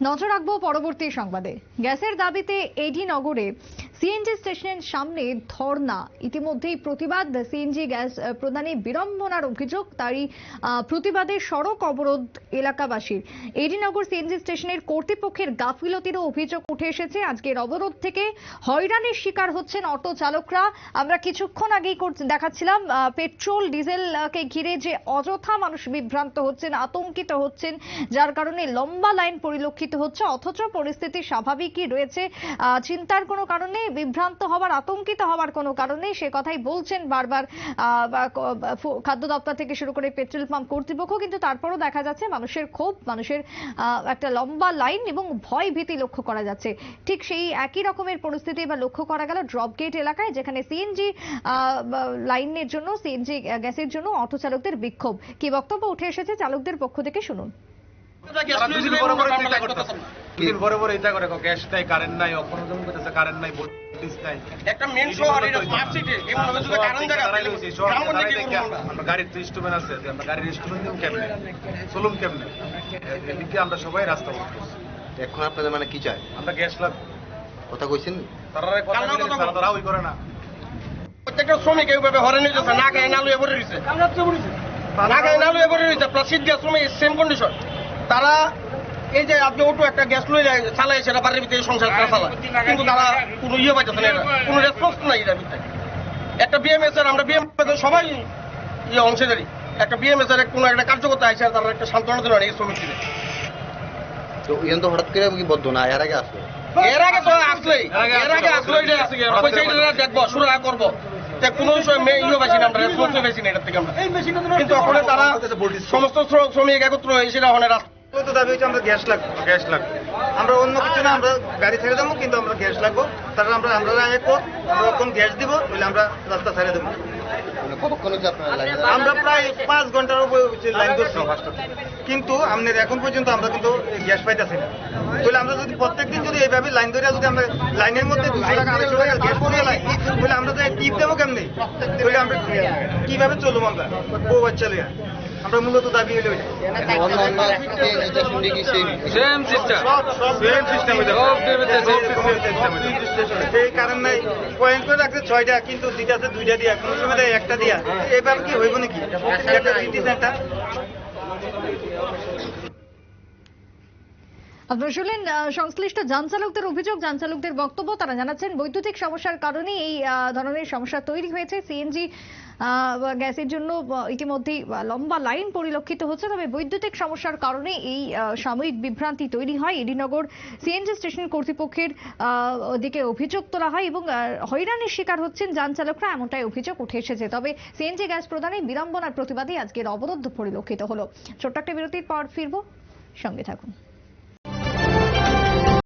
নজর রাখব পরবর্তী সংবাদে। গ্যাসের দাবিতে এডি নগরে সিএনজি স্টেশনের সামনে ধর্না ইতিমধ্যেই প্রতিবাদ। সিএনজি গ্যাস প্রদানে বিড়ম্বনার অভিযোগ, তারই প্রতিবাদে সড়ক অবরোধ এলাকাবাসীর। এডিনগর সিএনজি স্টেশনের কর্তৃপক্ষের গাফিলতিরও অভিযোগ উঠে এসেছে। আজকের অবরোধ থেকে হয়রানির শিকার হচ্ছেন অটো চালকরা। আমরা কিছুক্ষণ আগেই দেখাচ্ছিলাম পেট্রোল, ডিজেলকে ঘিরে যে অযথা মানুষ বিভ্রান্ত হচ্ছেন, আতঙ্কিত হচ্ছেন, যার কারণে লম্বা লাইন পরিলক্ষিত হচ্ছে, অথচ পরিস্থিতি স্বাভাবিকই রয়েছে। চিন্তার কোনো কারণে বিভ্রান্ত হওয়ার আতঙ্কিত হওয়ার কোনো কারণে সে কথাই বলছেন বারবার খাদ্য দপ্তর থেকে শুরু করে পেট্রোল পাম্প কর্তৃপক্ষ। কিন্তু তারপরও দেখা যাচ্ছে মানুষের ক্ষোভ, মানুষের একটা লম্বা লাইন এবং ভয় ভীতি লক্ষ্য করা যাচ্ছে। ঠিক সেই একই রকমের পরিস্থিতি এবার লক্ষ্য করা গেল ড্রপ গেট এলাকায়, যেখানে সিএনজি লাইনের জন্য, সিএনজি গ্যাসের জন্য অটো চালকদের বিক্ষোভ। কি বক্তব্য উঠে এসেছে চালকদের পক্ষ থেকে শুনুন। দুদিন পরে পরে এটা করে গ্যাস নাই কারেন্ট নাই জমি করতেছে কারেন্ট নাই একটা মেন শহর এটা স্মার্ট সিটি এই মনে যদি কারণ জায়গা আমরা গাড়ির তো ইনস্ট্রুমেন্ট আছে যে আমরা গাড়ির ইনস্ট্রুমেন্ট দিব কেমনে? চলুন কেমনে? এদিকে আমরা সবাই রাস্তা বন্ধ এখন আপনাদের মানে কি চাই? আমরা গ্যাস লাগবে। কথা কইছেন? তারা কথা তারা ওই করে না। প্রত্যেকটা শ্রমিক এইভাবে হরে নিয়ে যাচ্ছে না গায়ে না লুয়ে পড়ে রয়েছে না গায়ে না লুয়ে পড়ে রয়েছে প্লাস শীত গ্যাস শ্রমিক সেম কন্ডিশন তারা এই যে আপনি অটো একটা গ্যাস লয়ে যায় চালাই সেটা বাড়ির ভিতরে সংসার করে চালায়। কিন্তু তারা কোনো ইয়ে পাইতেছে না এটা কোনো রেসপন্স নাই এটার ভিতরে। একটা বিএমএস এর আমরা বিএমএস সবাই ইয়ে অংশীদারি। একটা বিএমএস এর কোনো একটা কার্যকর্তা আছে তারা একটা সান্ত্বনা দিল এই শ্রমিকদের তো ইয়ান তো হঠাৎ করে কি বদ্ধ না এর আগে আসলো? এর আগে তো আসলেই এর আগে আসলেই পয়সা এটা দেখব শুরু করব। কোনো বিষয়ে মে- ইয়ে পাইছি না আমরা রেসপন্স পাইছি না এটার থেকে আমরা। কিন্তু ওখানে তারা সমস্ত শ্রমিক একত্র হয়ে সেটা ওখানে রাস্তা তো দাবি হচ্ছে আমরা গ্যাস লাগবে। গ্যাস লাগবে। আমরা অন্য কিছু না আমরা গাড়ি ছেড়ে দেবো কিন্তু আমরা গ্যাস লাগবো। তারপর আমরা আমরা এক আমরা কখন গ্যাস দিব বলে আমরা রাস্তা ছেড়ে দেবো। মানে আপনারা আমরা প্রায় পাঁচ ঘণ্টার লাইন ধরছি। কিন্তু আমাদের এখন পর্যন্ত আমরা কিন্তু গ্যাস পাইতেছি না। তাহলে আমরা যদি প্রত্যেকদিন যদি এইভাবে লাইন ধরে যদি আমরা লাইনের মধ্যে দুশো টাকা আড়াইশো টাকা গ্যাস করে লাই তাহলে আমরা তো টিপ দেবো কেমনি? তাহলে আমরা কীভাবে চলবো আমরা? বউ বাচ্চা লিয়া আমরা মূলত দাবি হলো সেম সিস্টেম সেম সিস্টেম সেই কারণ নাই পয়েন্ট করে রাখছে ছয়টা কিন্তু দুইটা আছে দুইটা দিয়া। কোনো সময় দেয় একটা দিয়া। এবার কি হইব নাকি? একটা সিটি সেন্টার আপনারা শুনলেন সংশ্লিষ্ট যান চালকদের অভিযোগ যান চালকদের বক্তব্য। তারা জানাচ্ছেন বৈদ্যুতিক সমস্যার কারণে এই ধরনের সমস্যা তৈরি হয়েছে। সিএনজি গ্যাসের জন্য আহ, ইতিমধ্যেই লম্বা লাইন পরিলক্ষিত হচ্ছে। তবে বৈদ্যুতিক সমস্যার কারণে এই সাময়িক বিভ্রান্তি তৈরি হয়। এডিনগর সিএনজি স্টেশন কর্তৃপক্ষের দিকে অভিযোগ তোলা হয় এবং হয়রানির শিকার হচ্ছেন যান চালকরা এমনটাই অভিযোগ উঠে এসেছে। তবে সিএনজি গ্যাস প্রদানে বিড়ম্বনার প্রতিবাদে আজকের অবরোধ পরিলক্ষিত হলো। ছোট্ট একটা বিরতির পর ফিরবো। সঙ্গে থাকুন।